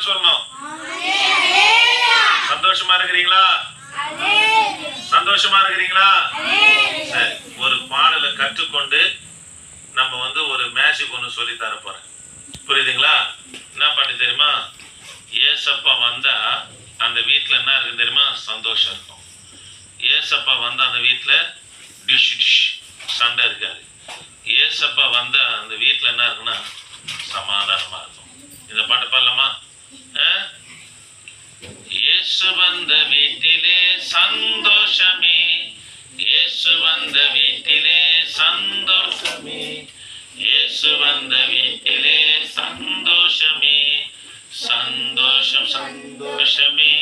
சொல்லணும். சந்தோஷமா இருக்கிறீங்களா? சந்தோஷமா இருக்கிறீங்களா? சரி ஒரு பாடலை கற்றுக்கொண்டு நம்ம வந்து ஒரு மேஜிக் ஒன்று சொல்லி தர போறேன். புரியுதுங்களா? என்ன பாட்டு தெரியுமா? ஏசப்பா வந்தா அந்த வீட்டில் என்ன இருக்கு தெரியுமா? சந்தோஷம் இருக்கும். ஏசப்பா வந்தா அந்த வீட்டில் டிஷ் டிஷ் சண்டை இருக்காது. ஏசப்பா வந்தா அந்த வீட்டில் என்ன இருக்குன்னா சமாதானமா இருக்கும். இந்த பாட்டு பாடலாமா? இயேசு வந்த வீட்டிலே சந்தோஷமே. இயேசு வந்த வீட்டிலே சந்தோஷமே. இயேசு வந்த வீட்டிலே சந்தோஷமே. சந்தோஷம் சந்தோஷமே.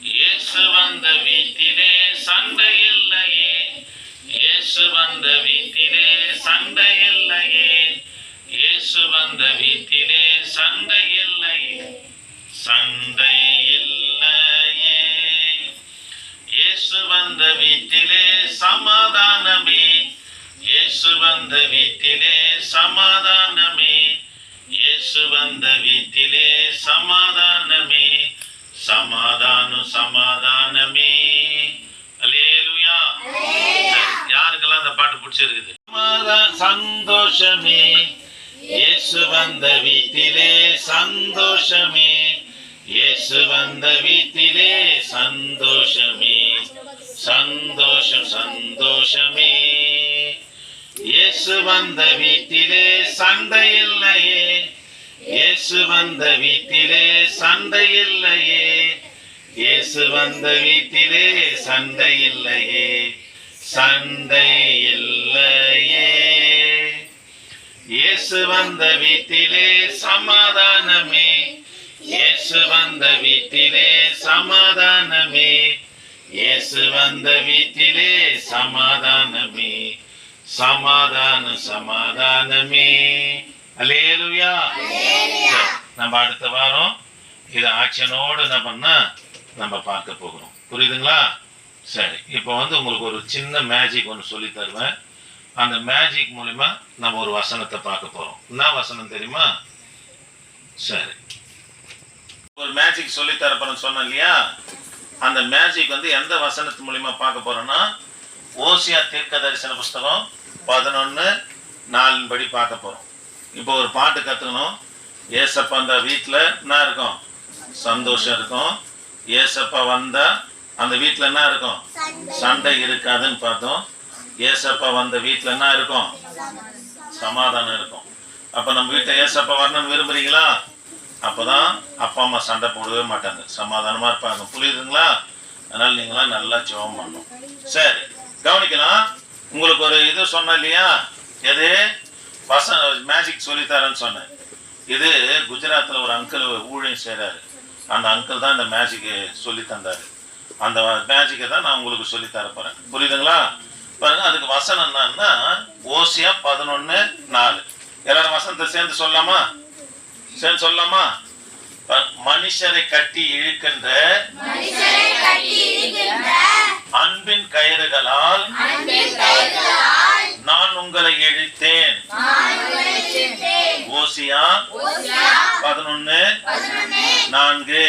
இயேசு வந்த வீட்டிலே சண்டை இல்லையே. இயேசு வந்த வீட்டிலே சண்டை இல்லையே. இயேசு வந்த வீட்டிலே சண்டை சண்டை இல்லையே இயேசு வந்த வீட்டிலே சமாதானமே. இயேசு வந்த வீட்டிலே சமாதானமே. இயேசு வந்த வீட்டிலே சமாதானமே. சமாதானம் சமாதானமே. அல்லேலூயா. சரி, யாருக்கெல்லாம் அந்த பாட்டு பிடிச்சிருக்குது? சந்தோஷமே. இயேசு வந்த வீட்டிலே சந்தோஷமே. இயேசு வந்த வீட்டிலே சந்தோஷமே சந்தோஷம் சந்தோஷமே. இயேசு வந்த வீட்டிலே சண்டை இல்லையே இயேசு வந்த வீட்டிலே சண்டை இல்லையே. இயேசு வந்த வீட்டிலே சண்டை இல்லையே சண்டை இல்லையே. இயேசு வந்த வீட்டிலே சமாதானமே இயேசு வந்த வீட்டிலே சமாதானமே. இயேசு வந்த வீட்டிலே சமாதானமே. சமாதான சமாதானமே. அல்லேலுயா. சரி, நம்ம அடுத்த வாரம் இது ஆக்ஷனோடு என்ன பண்ணா நம்ம பார்க்க போகிறோம். புரியுதுங்களா? சரி இப்போ வந்து உங்களுக்கு ஒரு சின்ன மேஜிக் ஒன்று சொல்லி தருவேன். அந்த மேஜிக் மூலிமா நம்ம ஒரு வசனத்தை பார்க்க போறோம். என்ன வசனம் தெரியுமா? சரி. ஒரு மேஜிக் சொல்லி தரப்போறேன்னு சொன்னேன் இல்லையா? அந்த மேஜிக் வந்து எந்த வசனத்து மூலியமா பார்க்க போறோம்னா ஓசியா தீர்க்க தரிசன புஸ்தகம் பதினொன்று நாலின்படி பார்க்க போறோம். இப்போ ஒரு பாட்டு கற்றுக்கணும் ஏசப்பா அந்த வீட்டில் என்ன இருக்கும்? சந்தோஷம் இருக்கும். ஏசப்பா வந்தா அந்த வீட்டில் என்ன இருக்கும்? சண்டை இருக்காதுன்னு பார்த்தோம். ஏசப்பா வந்த வீட்டில் என்ன இருக்கும்? சமாதானம் இருக்கும். அப்போ நம்ம வீட்டை ஏசப்பா வரணும்னு விரும்புறீங்களா அப்பதான் அப்பா அம்மா சண்டை போடவே மாட்டாங்க. சமாதானமா இருப்பாங்க. புரியுதுங்களா? அதனால நீங்களாம் நல்லா ஜெபம் பண்ணணும். சரி கவனிக்கலாம். உங்களுக்கு ஒரு இது சொன்னேன் இல்லையா? எது? பச மேஜிக் சொல்லித்தரேன்னு சொன்னேன். இது குஜராத்தில் ஒரு அங்கிள் ஊழியம் செய்கிறாரு அந்த அங்கிள் தான் இந்த மேஜிக்கு சொல்லி தந்தாரு. அந்த மேஜிக்கை தான் நான் உங்களுக்கு சொல்லி போறேன். புரியுதுங்களா? பாருங்க அதுக்கு வசனம் என்னன்னா ஓசியா பதினொன்னு நாலு. எல்லாரும் வசனத்தை சேர்ந்து சொல்லலாமா? சேர்ந்து சொல்லலாமா? மனுஷரை கட்டி இழுக்கின்ற அன்பின் கயிறுகளால் நான் உங்களை இழுத்தேன். ஓசியா பதினொன்னு நான்கு.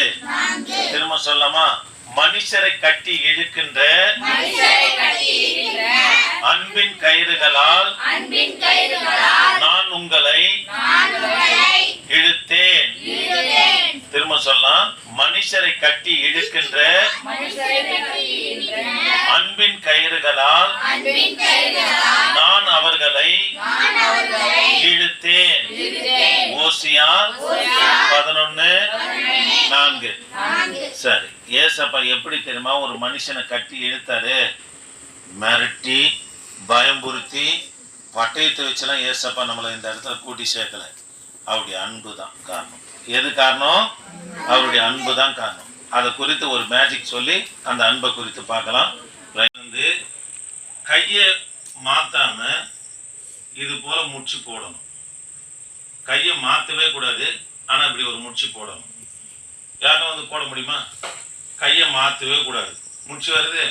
திரும்ப சொல்லலாமா? மனுஷரை கட்டி இழுக்கின்ற அன்பின் கயிறுகளால் நான் உங்களை இழுத்தேன் திரும்ப சொல்லலாம் மனுஷரை கட்டி இழுக்கின்ற அன்பின் கயிறுகளால் நான் அவர்களை இழுத்தேன். ஓசியா பதினொன்னு நான்கு. சரி ஏசப்பா எப்படி தெரியுமா ஒரு மனுஷனை கட்டி இழுத்தாரு? மிரட்டி பயம்புறுத்தி பட்டயத்தை வச்சுலாம் ஏசப்பா நம்மளை இந்த இடத்துல கூட்டி சேர்க்கல. அவருடைய அன்பு தான் காரணம். எது காரணம்? அவருடைய அன்பு தான் காரணம். அதை குறித்து ஒரு மேஜிக் சொல்லி அந்த அன்பை குறித்து பார்க்கலாம். வந்து கையை மாத்தாம இது போல முடிச்சு போடணும். கையை மாத்தவே கூடாது ஆனா இப்படி ஒரு முடிச்சு போடணும். யாரும் வந்து போட முடியுமா? கையை மாத்தவே கூடாது. முடிச்சு வருது?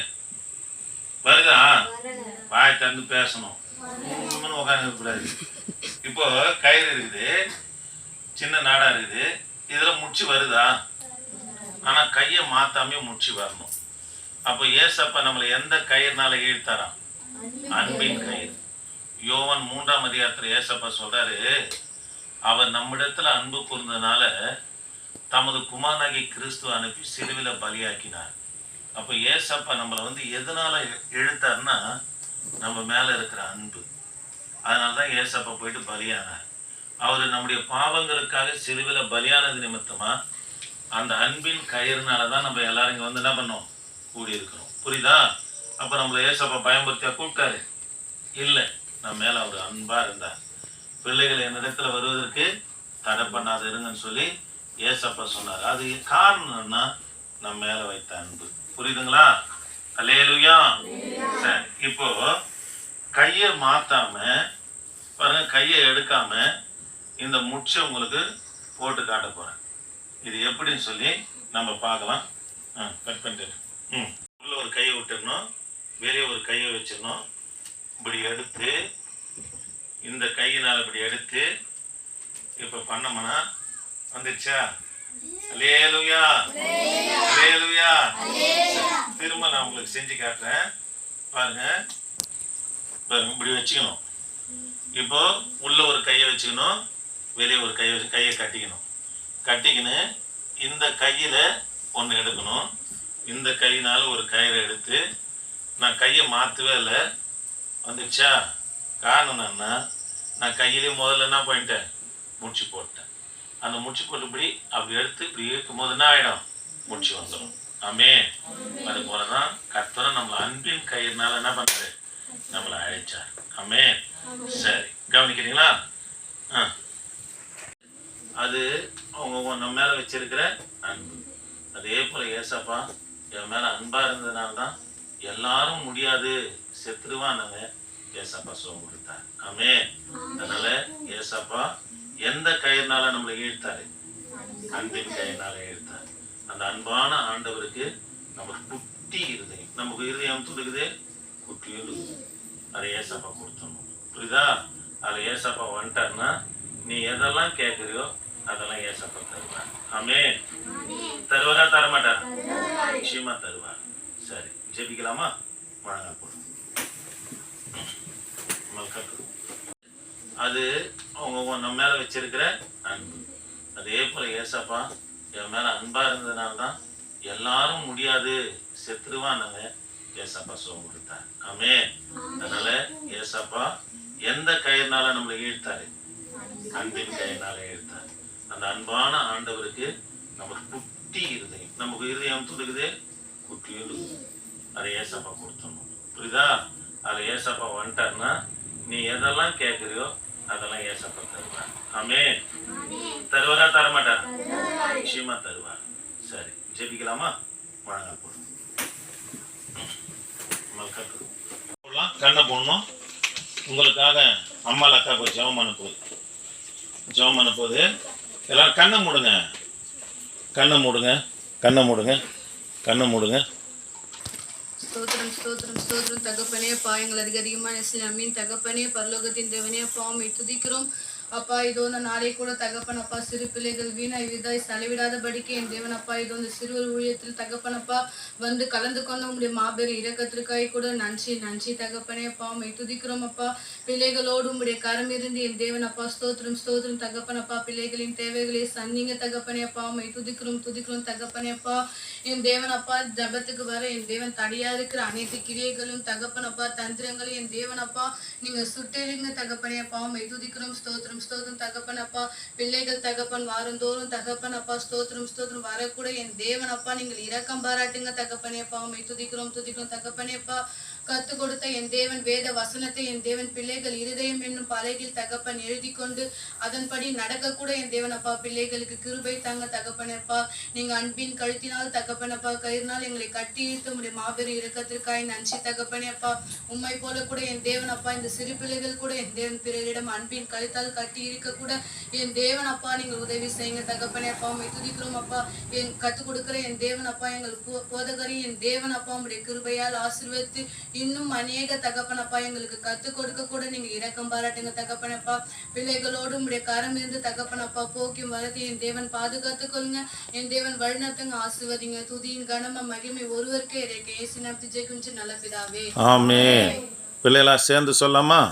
வருதா? வாய் தந்து பேசணும். உட்காந்து கூடாது. இப்போ கயிறு இருக்குது. சின்ன நாடா இருக்குது. இதுல முடிச்சு வருதா? ஆனா கையை மாற்றாமே முடிச்சு வரணும். அப்போ ஏசப்பா நம்மளை எந்த கயிறுனால இழுத்தாராம்? அன்பின் கயிறு. யோவன் மூன்றாம் அதிகாரத்தில் ஏசப்பா சொல்றாரு அவர் நம்மிடத்துல அன்பு கூர்ந்ததுனால தமது குமாரனாகி கிறிஸ்துவ அனுப்பி சிலுவில பலியாக்கினார். அப்போ ஏசப்பா நம்மளை வந்து எதனால இழுத்தார்னா நம்ம மேல இருக்கிற அன்பு. அதனால தான் ஏசப்பா போயிட்டு பலியானார். அவர் நம்முடைய பாவங்களுக்காக சிலுவில பலியானது நிமித்தமா அந்த அன்பின் கயிறுனால தான் நம்ம எல்லாரும் இங்க வந்து என்ன பண்ணோம்? கூடி இருக்கிறோம் புரியுதா? அப்ப நம்மள ஏசப்பா பயன்படுத்தியா கூப்பிட்டாரு. இல்லை நம்ம மேல அவர் அன்பா இருந்தார். பிள்ளைகள் என்னிடத்துல வருவதற்கு தடை பண்ணாத இருங்கன்னு சொல்லி ஏசப்பா சொன்னார். அது காரணம்னா நம்ம மேல வைத்த அன்பு. புரியுதுங்களா? அல்லேலுயா. சரி இப்போ கையை மாத்தாம பாருங்க கையை எடுக்காம இந்த முச்சை உங்களுக்கு போட்டு காட்ட போகிறேன் இது எப்படின்னு சொல்லி நம்ம பார்க்கலாம். ஆ கட் பண்ணிட்டு. ம். உள்ள ஒரு கையை விட்டுடணும். வெளியே ஒரு கையை வச்சிடணும். இப்படி எடுத்து இந்த கையினால் இப்படி எடுத்து இப்போ பண்ணோம்னா வந்துடுச்சா லேலுயா லேலுயா திரும்ப நான் உங்களுக்கு செஞ்சு காட்டுறேன். பாருங்க. பாருங்க இப்படி வச்சுக்கணும். இப்போ உள்ள ஒரு கையை வச்சுக்கணும். வெளியே ஒரு கையை வச்சு கையை கட்டிக்கணும். கட்டிக்கின்னு இந்த கையில் ஒன்று எடுக்கணும். இந்த கையினால் ஒரு கயிறை எடுத்து நான் கையை மாற்றவே இல்லை. வந்துச்சா காரணம் என்னன்னா நான் கையிலே முதல்ல என்ன பண்ணிட்டேன்? முடிச்சு போட்டேன். அந்த முடிச்சு போட்டுபடி அப்படி எடுத்து இப்படி இருக்கும் போது என்ன ஆகிடும் முடிச்சு வந்துடும் ஆமே அது போல தான் கர்த்தரை நம்மளை அன்பின் கயிறுனால என்ன பண்ணாரு? நம்மளை அழைச்சார். ஆமே சரி. கவனிக்கிறீங்களா? ஆ. அது அவங்க நம்ம மேல வச்சிருக்கிற அன்பு. அதே போல ஏசப்பா என் மேல அன்பா இருந்ததுனால தான் எல்லாரும் முடியாது. செத்துருவானாங்க ஏசப்பா சுகம் கொடுத்தார் ஆமே அதனால ஏசப்பா எந்த கயிறுனால நம்மளை இழுத்தாரு? அன்பின் கயிறுனால இழுத்தார். அந்த அன்பான ஆண்டவருக்கு நமக்கு குட்டி இருதயம். நமக்கு இருதயம் துடுக்குது? குட்டியும் அதை ஏசப்பா கொடுத்தணும் புரியுதா? அதை ஏசப்பா வந்துட்டாருன்னா நீ எதெல்லாம் கேட்குறியோ அதெல்லாம் ஏசப்பா தருவார்? ஆமே தருவாரா. தரமாட்டார் நிச்சயமா தருவார். சரி ஜெபிக்கலாமா? முழங்கால் போடு மல்கட்டு. அது அவங்க நம்ம மேல வச்சிருக்கிற அன்பு. அதே போல ஏசப்பா என் மேல அன்பா இருந்ததுனால தான் எல்லாரும் முடியாது. செத்துருவானாங்க ஏசப்பா சுகம் கொடுத்தார். ஆமே அதனால ஏசப்பா எந்த கயிறுனால நம்மளை இழுத்தாரு? அன்பின் கயிறுனால அந்த அன்பான ஆண்டவருக்கு நமக்கு குட்டி இருதயம். நமக்கு இருதயம் துடுக்குது குட்டியும் அதை ஏசப்பா கொடுத்தணும் புரியுதா? அதை ஏசப்பா வந்துட்டாருன்னா நீ எதெல்லாம் கேட்குறியோ அதெல்லாம் ஏசப்பா தருவார். ஆமே தருவாரா? தரமாட்டார். நிச்சயமா தருவார். சரி ஜெபிக்கலாமா? முழங்கால் போடு மல்கட்டு. போடலாம். கண்ணை போடணும். உங்களுக்காக அம்மா அக்காவுக்கு ஜெபம் அனுப்புது. ஜெபம் அனுப்புது. எல்லாரும் கண்ணை மூடுங்க. கண்ணை மூடுங்க. கண்ணை மூடுங்க. கண்ணை மூடுங்க. ஸ்தோத்திரம் ஸ்தோத்திரம் ஸ்தோத்திரம். தகப்பனே பாயங்கள் அதிக அதிகமான அம்மீன் தகப்பனே பரலோகத்தின் தேவனே பாவம் துதிக்கிறோம். அப்பா இதோ இந்த நாளை கூட தகப்பனப்பா சிறு பிள்ளைகள் வீணாய் விதாய் செலவிடாதபடிக்கு என் தேவன் அப்பா இதோ இந்த சிறுவர் ஊழியத்தில் தகப்பனப்பா வந்து கலந்து கொண்ட உங்களுடைய மாபெரும் இறக்கத்திற்காய் கூட நன்றி நன்றி தகப்பனே அப்பா உண்மை துதிக்கிறோம் அப்பா. பிள்ளைகளோடு உங்களுடைய கரம் இருந்து என் தேவன் அப்பா ஸ்தோத்திரம் ஸ்தோத்திரம் தகப்பனப்பா பிள்ளைகளின் தேவைகளை சன்னிங்க தகப்பனே அப்பா உண்மை துதிக்கிறோம் துதிக்கிறோம் தகப்பனே அப்பா. என் தேவனப்பா ஜபத்துக்கு வர என் தேவன் தடையா இருக்கிற அனைத்து கிரியைகளும் தகப்பனப்பா தந்திரங்களும் என் தேவன் அப்பா. நீங்க சுட்டெழுங்க தகப்பனே அப்பா உண்மை துதிக்கிறோம் ஸ்தோத்திரம் ஸ்தோத்திரம் தகப்பன் அப்பா. பிள்ளைகள் தகப்பன் வாரந்தோறும் தகப்பன் அப்பா ஸ்தோத்திரம் ஸ்தோத்திரம். வரக்கூட என் தேவன் அப்பா நீங்கள் இரக்கம் பாராட்டுங்க தகப்பனே அப்பா. உம்மை துதிக்கிறோம் துதிக்கிறோம் தகப்பனே அப்பா. கத்து கொடுத்த என் தேவன் வேத வசனத்தை என் தேவன் பிள்ளைகள் இருதயம் என்னும் பலகையில் தகப்பன் எழுதி கொண்டு அதன்படி நடக்க கூட என் தேவன் அப்பா பிள்ளைகளுக்கு கிருபை தாங்க தகப்பனப்பா நீங்க அன்பின் கழுத்தினால் தகப்பனப்பா கயிறினால் எங்களை கட்டி இழுத்து உடைய மாபெரும் இறக்கத்திற்காய் நன்றி தகப்பனே அப்பா. உண்மை போல கூட என் தேவன் அப்பா இந்த சிறு பிள்ளைகள் கூட என் தேவன் பிறரிடம் அன்பின் கழுத்தால் கட்டி இருக்க கூட என் தேவன் அப்பா நீங்கள் உதவி செய்யுங்க தகப்பனே அப்பா. உண்மை துதிக்கிறோம் அப்பா. என் கத்து கொடுக்கிற என் தேவன் அப்பா எங்கள் போதகரி என் தேவன் அப்பா உங்களுடைய கிருபையால் ஆசீர்வதித்து இன்னும் அநேக தகப்பனப்பா எங்களுக்கு கற்றுக் கொடுக்க கூட நீங்க இரக்கம் பாராட்டுங்க தகப்பனப்பா. பிள்ளைகளோடு உடைய கரம் இருந்து தகப்பனப்பா போக்கியும் வளர்த்து என் தேவன் பாதுகாத்துக் கொள்ளுங்க. என் தேவன் வழிநடத்துங்க ஆசிர்வதிங்க. துதியின் கனம மகிமை ஒருவருக்கே இருக்கு ஏசு நடத்தி ஜெயிக்கும் நல்ல பிதாவே. ஆமே பிள்ளைகளா சேர்ந்து சொல்லாமா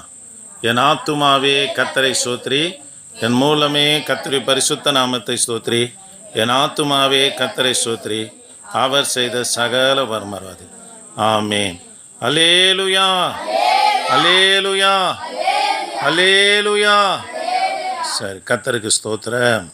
என் ஆத்துமாவே கத்தரை சோத்ரி என் மூலமே கத்தரி பரிசுத்த நாமத்தை ஸ்தோத்ரி. என் ஆத்துமாவே கத்தரை சோத்ரி அவர் செய்த சகல வர்மராதி ஆமேன். அலேலுயா அலேலுயா அலேலுயா சரி கத்தருக்கு ஸ்தோத்திரம்.